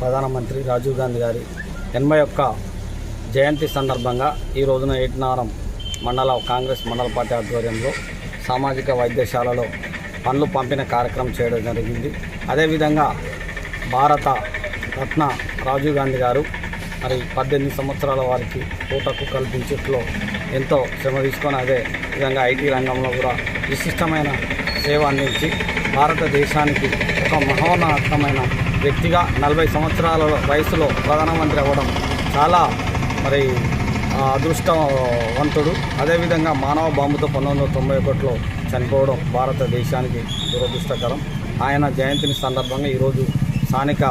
ప్రధానమంత్రి రాజీవ్ గాంధీ గారి ఎనభై ఒక్క జయంతి సందర్భంగా ఈ రోజున ఏటినారం మండల కాంగ్రెస్ మండల పార్టీ ఆధ్వర్యంలో సామాజిక వైద్యశాలలో పనులు పంపిన కార్యక్రమం చేయడం జరిగింది. అదేవిధంగా భారత రత్న రాజీవ్ గాంధీ గారు మరి పద్దెనిమిది సంవత్సరాల వారికి పూటకు కల్పించట్లో ఎంతో శ్రమ తీసుకొని అదే విధంగా ఐటీ రంగంలో కూడా విశిష్టమైన సేవ అందించి భారతదేశానికి ఒక మహోన్నతమైన వ్యక్తిగా నలభై సంవత్సరాల వయసులో ప్రధానమంత్రి అవ్వడం చాలా మరి అదృష్టవంతుడు. అదేవిధంగా మానవ బాంబుతో పంతొమ్మిది వందల తొంభై ఒకటిలో చనిపోవడం భారతదేశానికి దురదృష్టకరం. ఆయన జయంతిని సందర్భంగా ఈరోజు స్థానిక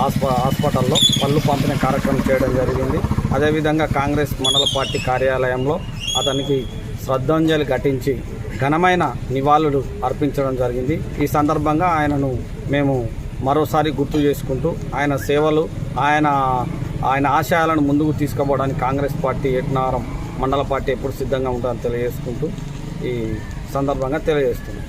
హాస్ప హాస్పిటల్లో పళ్ళు పంపిణీ కార్యక్రమం చేయడం జరిగింది. అదేవిధంగా కాంగ్రెస్ మండల పార్టీ కార్యాలయంలో అతనికి శ్రద్ధాంజలి ఘటించి ఘనమైన నివాళులు అర్పించడం జరిగింది. ఈ సందర్భంగా ఆయనను మేము మరోసారి గుర్తు చేసుకుంటూ ఆయన సేవలు ఆయన ఆయన ఆశయాలను ముందుకు తీసుకుపోవడానికి కాంగ్రెస్ పార్టీ ఎట్నారం మండల పార్టీ ఎప్పుడు సిద్ధంగా ఉంటుందని తెలియజేసుకుంటూ ఈ సందర్భంగా తెలియజేస్తున్నాం.